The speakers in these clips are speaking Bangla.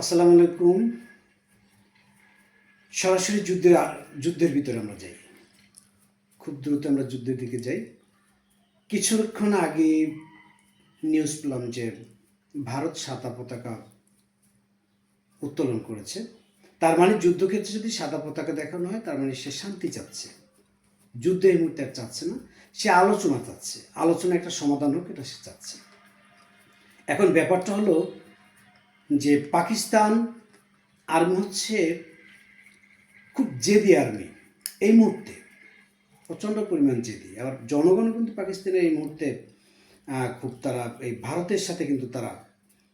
আসসালামু আলাইকুম। সরাসরি যুদ্ধের যুদ্ধের ভিতরে আমরা যাই। খুব দ্রুত আমরা যুদ্ধের দিকে যাই। কিছুক্ষণ আগে নিউজ পেলাম যে ভারত সাদা পতাকা উত্তোলন করেছে। তার মানে যুদ্ধক্ষেত্রে যদি সাদা পতাকা দেখানো হয়, তার মানে সে শান্তি চাচ্ছে। যুদ্ধ এই মুহূর্তে আর চাচ্ছে না, সে আলোচনা চাচ্ছে। আলোচনা একটা সমাধান হোক, এটা সে চাচ্ছে। এখন ব্যাপারটা হলো যে পাকিস্তান আর্মি হচ্ছে খুব জেদি আর্মি, এই মুহূর্তে, প্রচণ্ড পরিমাণ জেদি। আবার জনগণ কিন্তু পাকিস্তানের এই মুহূর্তে খুব তারা এই ভারতের সাথে কিন্তু তারা,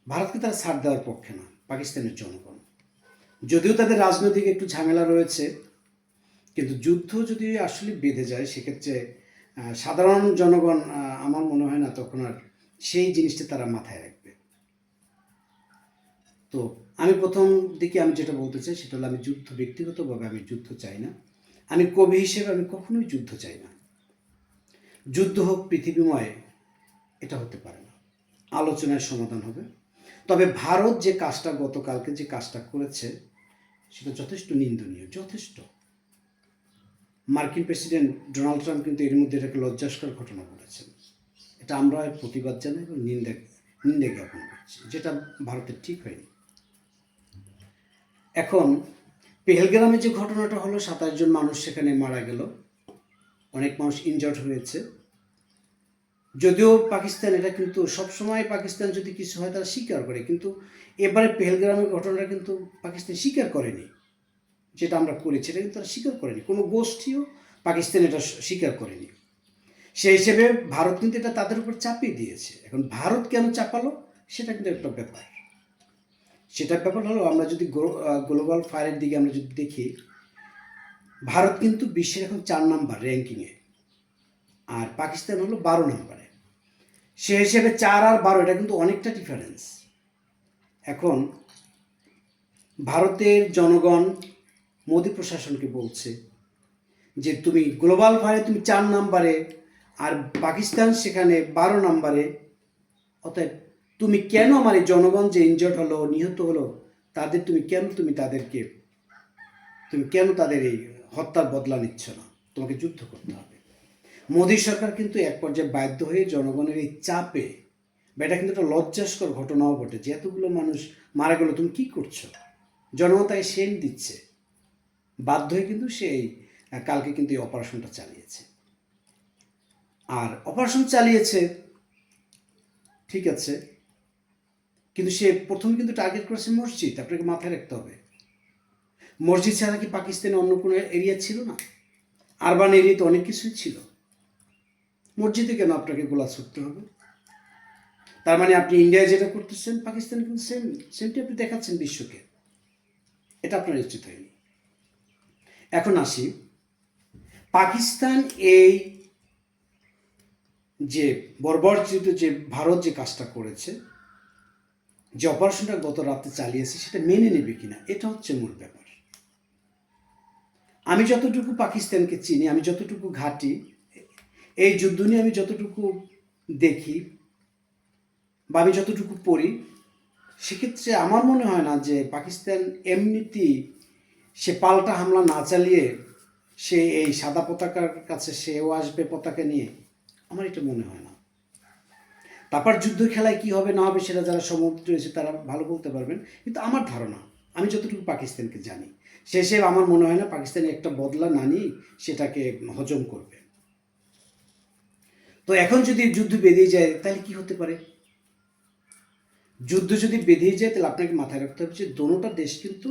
ভারতকে তারা ছাড় দেওয়ার পক্ষে না, পাকিস্তানের জনগণ। যদিও তাদের রাজনৈতিক একটু ঝামেলা রয়েছে, কিন্তু যুদ্ধ যদি আসলে বেঁধে যায়, সেক্ষেত্রে সাধারণ জনগণ আমার মনে হয় না তখন আর সেই জিনিসটা তারা মাথায় রাখবে। তো আমি প্রথম দিকে আমি যেটা বলতে চাই, সেটা হলো আমি যুদ্ধ ব্যক্তিগতভাবে আমি যুদ্ধ চাই না। আমি কবি হিসেবে আমি কখনোই যুদ্ধ চাই না। যুদ্ধ হোক পৃথিবীময়, এটা হতে পারে না। আলোচনায় সমাধান হবে। তবে ভারত যে কাজটা গতকালকে যে কাজটা করেছে, সেটা যথেষ্ট নিন্দনীয়, যথেষ্ট। মার্কিন প্রেসিডেন্ট ডোনাল্ড ট্রাম্প কিন্তু এর মধ্যে এটাকে লজ্জাস্কর ঘটনা বলেছেন। এটা আমরা প্রতিবাদ জানাই এবং নিন্দা নিন্দা জ্ঞাপন করছি, যেটা ভারতের ঠিক হয়নি। এখন পেহেলগ্রামে যে ঘটনাটা হলো, সাতাশ জন মানুষ সেখানে মারা গেল। অনেক মানুষ ইনজার্ড হয়েছে। যদিও পাকিস্তান, এটা কিন্তু সবসময় পাকিস্তান যদি কিছু হয়, তারা স্বীকার করে। কিন্তু এবারে পেহেলগ্রামের ঘটনাটা কিন্তু পাকিস্তান স্বীকার করেনি। যেটা আমরা করেছি, এটা কিন্তু তারা স্বীকার করেনি। কোনো গোষ্ঠীও পাকিস্তান এটা স্বীকার করেনি। সেই হিসেবে ভারত কিন্তু এটা তাদের উপর চাপিয়ে দিয়েছে। এখন ভারত কেন চাপালো, সেটা কিন্তু একটা ব্যাপার। সেটার ব্যাপার হলো, আমরা যদি গ্লোবাল ফায়ারের দিকে আমরা যদি দেখি, ভারত কিন্তু বিশ্বের এখন চার নাম্বার র্যাঙ্কিংয়ে আর পাকিস্তান হলো বারো নম্বরে। সে হিসেবে চার আর বারো, এটা কিন্তু অনেকটা ডিফারেন্স এখন ভারতের জনগণ মোদী প্রশাসনকে বলছে যে, তুমি গ্লোবাল ফায়ারে তুমি চার নাম্বারে, আর পাকিস্তান সেখানে বারো নাম্বারে, অতএব তুমি কেন আমার এই জনগণ যে ইনজার্ড হলো, নিহত হলো, তাদের তুমি কেন তুমি তাদেরকে, তুমি কেন তাদের এই হত্যার বদলা নিচ্ছ না? তোমাকে যুদ্ধ করতে হবে। মোদী সরকার কিন্তু এক পর্যায়ে বাধ্য হয়ে জনগণের এই চাপে, বা এটা কিন্তু একটা লজ্জাস্কর ঘটনাও ঘটে যে এতগুলো মানুষ মারা গেল, তুমি কি করছ? জনগণ তাই সেন দিচ্ছে। বাধ্য হয়ে কিন্তু সেই কালকে কিন্তু এই অপারেশনটা চালিয়েছে। আর অপারেশন চালিয়েছে, ঠিক আছে কিন্তু সে প্রথম কিন্তু টার্গেট করেছে মসজিদ, আপনাকে মাথায় রাখতে হবে। মসজিদ ছাড়া কি পাকিস্তানে অন্য কোনো এরিয়া ছিল না? আরবান এরিয়াতে অনেক কিছুই ছিল। মসজিদে কেন আপনাকে গোলা ছুটতে হবে? তার মানে আপনি ইন্ডিয়ায় যেটা করতেছেন, পাকিস্তানে কিন্তু সেম সেমটি আপনি দেখাচ্ছেন বিশ্বকে। এটা আপনার উচিত হয়নি। এখন আসি। পাকিস্তান এই যে বর্বরচিত যে ভারত যে কাজটা করেছে যে অপারেশনটা গত রাতে চালিয়েছে সেটা মেনে নেবে কিনা, এটা হচ্ছে মূল ব্যাপার। আমি যতটুকু পাকিস্তানকে চিনি, আমি যতটুকু ঘাটি, এই যুদ্ধ নিয়ে আমি যতটুকু দেখি বা আমি যতটুকু পড়ি, সেক্ষেত্রে আমার মনে হয় না যে পাকিস্তান এমনিতেই সে পাল্টা হামলা না চালিয়ে সে এই সাদা পতাকার কাছে সেও আসবে পতাকা নিয়ে। আমার এটা মনে হয় না। তারপর যুদ্ধ খেলায় কি হবে, না হবে সেটা যারা সমর্থিত রয়েছে তারা ভালো বলতে পারবেন। কিন্তু আমার ধারণা, আমি যতটুকু পাকিস্তানকে জানি হিসেবে আমার মনে হয় না পাকিস্তানি একটা বদলা না নিয়ে সেটাকে হজম করবে। তো এখন যদি যুদ্ধ বেঁধে যায়, তাহলে কি হতে পারে? যুদ্ধ যদি বেঁধে যায়, তাহলে আপনাকে মাথায় রাখতে হবে যে দোনোটা দেশ কিন্তু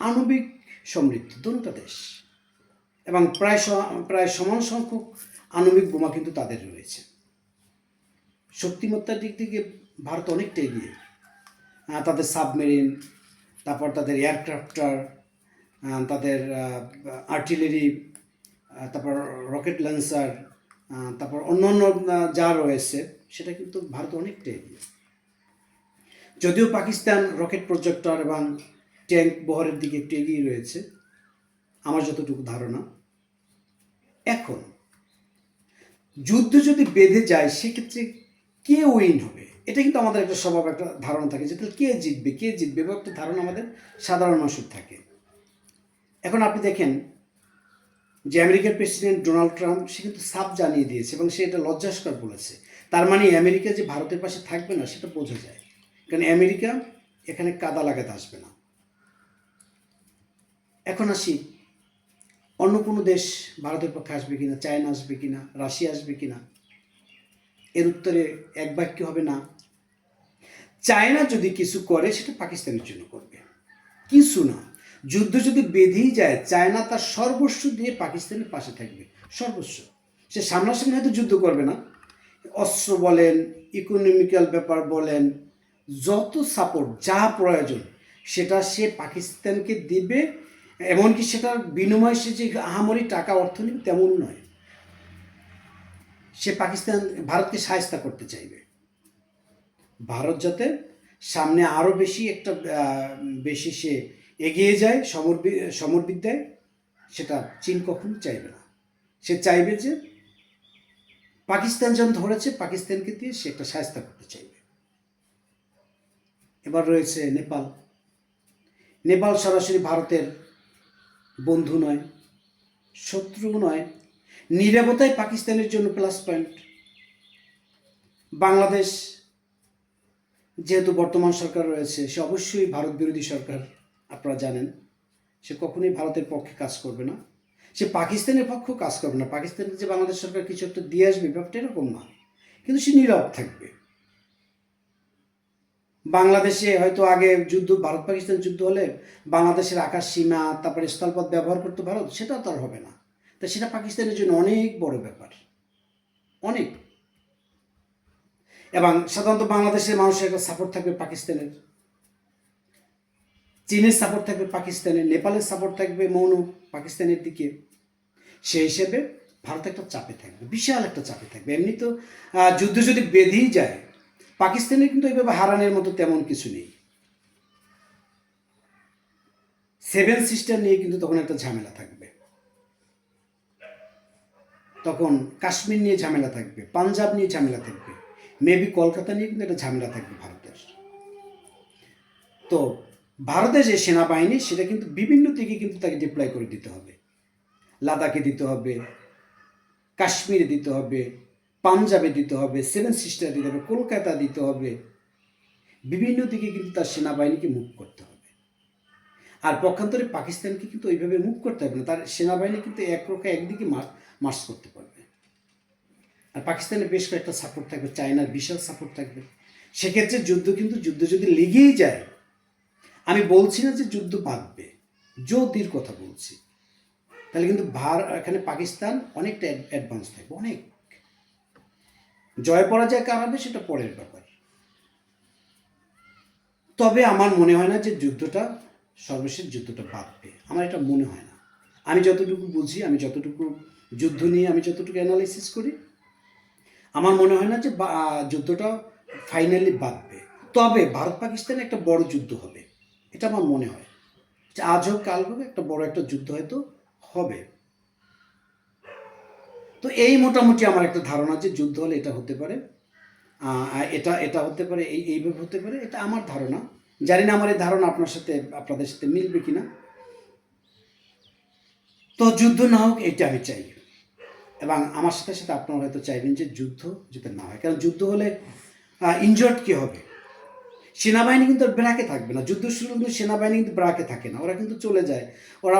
আণবিক সমৃদ্ধ, দোনোটা দেশ। এবং প্রায় প্রায় সমান সংখ্যক আণবিক বোমা কিন্তু তাদের রয়েছে। শক্তিমত্তার দিক থেকে ভারত অনেকটা এগিয়ে। তাদের সাবমেরিন, তারপর তাদের এয়ারক্রাফটার তাদের আর্টিলারি তারপর রকেট লঞ্চার তারপর অন্যান্য যা রয়েছে, সেটা কিন্তু ভারত অনেকটা এগিয়ে। যদিও পাকিস্তান রকেট প্রজেক্টর এবং ট্যাঙ্ক বহরের দিকে একটু এগিয়ে রয়েছে, আমার যতটুকু ধারণা। এখন, যুদ্ধ যদি বেঁধে যায়, সেক্ষেত্রে কে উইন হবে? এটা কিন্তু আমাদের একটা স্বভাব, একটা ধারণা থাকে যে তাহলে কে জিতবে? কে জিতবে? এবার একটা ধারণা আমাদের সাধারণ মানুষের থাকে। এখন আপনি দেখেন যে আমেরিকার প্রেসিডেন্ট ডোনাল্ড ট্রাম্প, সে কিন্তু সাফ জানিয়ে দিয়েছে এবং সে এটা লজ্জাস্কর বলেছে। তার মানে আমেরিকা যে ভারতের পাশে থাকবে না, সেটা বোঝা যায়। কারণ আমেরিকা এখানে কাদা লাগাতে আসবে না। এখন আসি, অন্য কোনো দেশ ভারতের পক্ষে আসবে কিনা, চায়না আসবে কিনা, রাশিয়া আসবে কিনা? এর উত্তরে এক বাক্য হবে না। চায়না যদি কিছু করে, সেটা পাকিস্তানের জন্য করবে। কিছু না। যুদ্ধ যদি বেঁধেই যায়, চায়না তার সর্বস্ব দিয়ে পাকিস্তানের পাশে থাকবে। সর্বস্ব। সে সামনাসামনি হয়তো যুদ্ধ করবে না। অস্ত্র বলেন ইকোনমিক্যাল ব্যাপার বলেন, যত সাপোর্ট যা প্রয়োজন, সেটা সে পাকিস্তানকে দিবে। এমনকি সেটার বিনিময়ে সে যে আহামরি টাকা অর্থ নেবে, তেমন নয়। সে পাকিস্তান, ভারতকে সাহায্য করতে চাইবে। ভারত যাতে সামনে আরও বেশি একটা বেশি সে এগিয়ে যায়, সমরবি, সমরবিদ্যায়, সেটা চীন কখনো চাইবে না। সে চাইবে যে পাকিস্তান যখন ধরেছে, পাকিস্তানকে দিয়ে সে একটা সাহায্য করতে চাইবে। এবার রয়েছে নেপাল। নেপাল সরাসরি ভারতের বন্ধু নয় শত্রু নয় নিরাপত্তায় পাকিস্তানের জন্য প্লাস পয়েন্ট বাংলাদেশ যেহেতু বর্তমান সরকার রয়েছে, সে অবশ্যই ভারত বিরোধী সরকার, আপনারা জানেন। সে কখনোই ভারতের পক্ষে কাজ করবে না। সে পাকিস্তানের পক্ষেও কাজ করবে না। পাকিস্তানের যে বাংলাদেশ সরকার কিছু একটা দিয়ে আসবে ব্যাপারটা এরকম না। কিন্তু সে নীরব থাকবে। বাংলাদেশে হয়তো আগে যুদ্ধ ভারত পাকিস্তান যুদ্ধ হলে বাংলাদেশের আকাশ সীমা, তারপরে স্থলপথ ব্যবহার করতে ভারত, সেটা তো আর হবে না। তা সেটা পাকিস্তানের জন্য অনেক বড় ব্যাপার। অনেক। এবং সাধারণত বাংলাদেশের মানুষের একটা সাপোর্ট থাকবে পাকিস্তানের। চীনের সাপোর্ট থাকবে পাকিস্তানের, নেপালের সাপোর্ট থাকবে মৌন পাকিস্তানের দিকে। সেই হিসেবে ভারত একটা চাপে থাকবে, বিশাল একটা চাপে থাকবে। এমনি তো যুদ্ধ যদি বেঁধেই যায়, পাকিস্তানের কিন্তু এইভাবে হারানোর মতো তেমন কিছু নেই। সেভেন সিস্টার নিয়ে কিন্তু তখন একটা ঝামেলা থাকবে। তখন কাশ্মীর নিয়ে ঝামেলা থাকবে, পাঞ্জাব নিয়ে ঝামেলা থাকবে মেবি কলকাতা নিয়ে কিন্তু একটা ঝামেলা থাকবে ভারতের। তো ভারতের যে সেনাবাহিনী, সেটা কিন্তু বিভিন্ন দিকে কিন্তু তাকে ডিপ্লয় করে দিতে হবে। লাদাখে দিতে হবে, কাশ্মীরে দিতে হবে, পাঞ্জাবে দিতে হবে সেভেন সিস্টার দিতে হবে, কলকাতা দিতে হবে। বিভিন্ন দিকে কিন্তু তার সেনাবাহিনীকে মুভ করতে হবে। আর পক্ষান্তরে পাকিস্তানকে কিন্তু ওইভাবে মুভ করতে হবে না। তার সেনাবাহিনী কিন্তু এক রোখা একদিকে মার্চ করতে পারবে। আর পাকিস্তানের বেশ কয়েকটা সাপোর্ট থাকবে, চায়নার বিশাল সাপোর্ট থাকবে। সেক্ষেত্রে যুদ্ধ কিন্তু, যুদ্ধ যদি লেগেই যায়, আমি বলছি না যে যুদ্ধ বাঁধবে যদির কথা বলছি। তাহলে কিন্তু ভার, এখানে পাকিস্তান অনেকটা অ্যাডভান্স থাকবে, অনেক। জয় পরাজয় কার হবে সেটা পরের ব্যাপার। তবে আমার মনে হয় না যে যুদ্ধটা সর্বশেষ যুদ্ধটা বাঁধবে আমার এটা মনে হয় না। আমি যতটুকু বুঝি, আমি যতটুকু যুদ্ধ নিয়ে আমি যতটুকু অ্যানালাইসিস করি, আমার মনে হয় না যে যুদ্ধটা ফাইনালি বাঁধবে তবে ভারত পাকিস্তানে একটা বড় যুদ্ধ হবে, এটা আমার মনে হয়। যে আজ হোক, কাল হোক, একটা বড় একটা যুদ্ধ হয়তো হবে। তো এই মোটামুটি আমার একটা ধারণা যে যুদ্ধ হলে এটা হতে পারে। এটা এটা হতে পারে, এই, এইভাবে হতে পারে, এটা আমার ধারণা। জানি না আমার এই ধারণা আপনার সাথে, আপনাদের সাথে মিলবে কিনা। তো যুদ্ধ না হোক এটা আমি চাই। এবং আমার সাথে সাথে আপনারা হয়তো চাইবেন যে যুদ্ধ যাতে না হয়। কারণ যুদ্ধ হলে ইনজয়ার্ড কি হবে? সেনাবাহিনী কিন্তু ব্রাকে থাকবে না। যুদ্ধ শুরু কিন্তু সেনাবাহিনী কিন্তু ব্রাকে থাকে না। ওরা কিন্তু চলে যায়। ওরা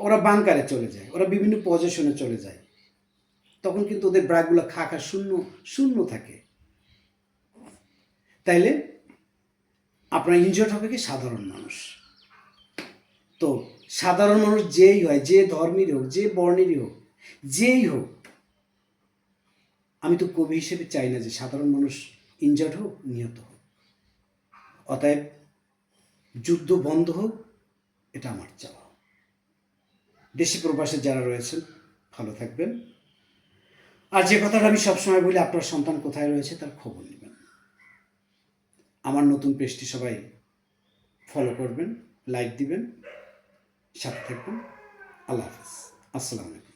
ওরা বাংকারে চলে যায়। ওরা বিভিন্ন পজিশনে চলে যায়। তখন কিন্তু ওদের ব্রাকগুলো খা খা শূন্য শূন্য থাকে। তাইলে আপনার ইনজয়ার্ড হবে কি? সাধারণ মানুষ। তো সাধারণ মানুষ যেই হয়, যে ধর্মেরই হোক, যে বর্ণেরই হোক, যেই হোক, আমি তো কবি হিসেবে চাই না যে সাধারণ মানুষ ইনজার্ড হোক, নিহত হোক। অতএব যুদ্ধ বন্ধ হোক, এটা আমার চাওয়া। দেশি প্রবাসে যারা রয়েছেন, ভালো থাকবেন। আর যে কথাটা আমি সবসময় বলি, আপনার সন্তান কোথায় রয়েছে তার খবর নেবেন। আমার নতুন পেজটি সবাই ফলো করবেন লাইক দিবেন সাথে থাকবেন। আল্লাহ হাফিজ। আসসালামু আলাইকুম।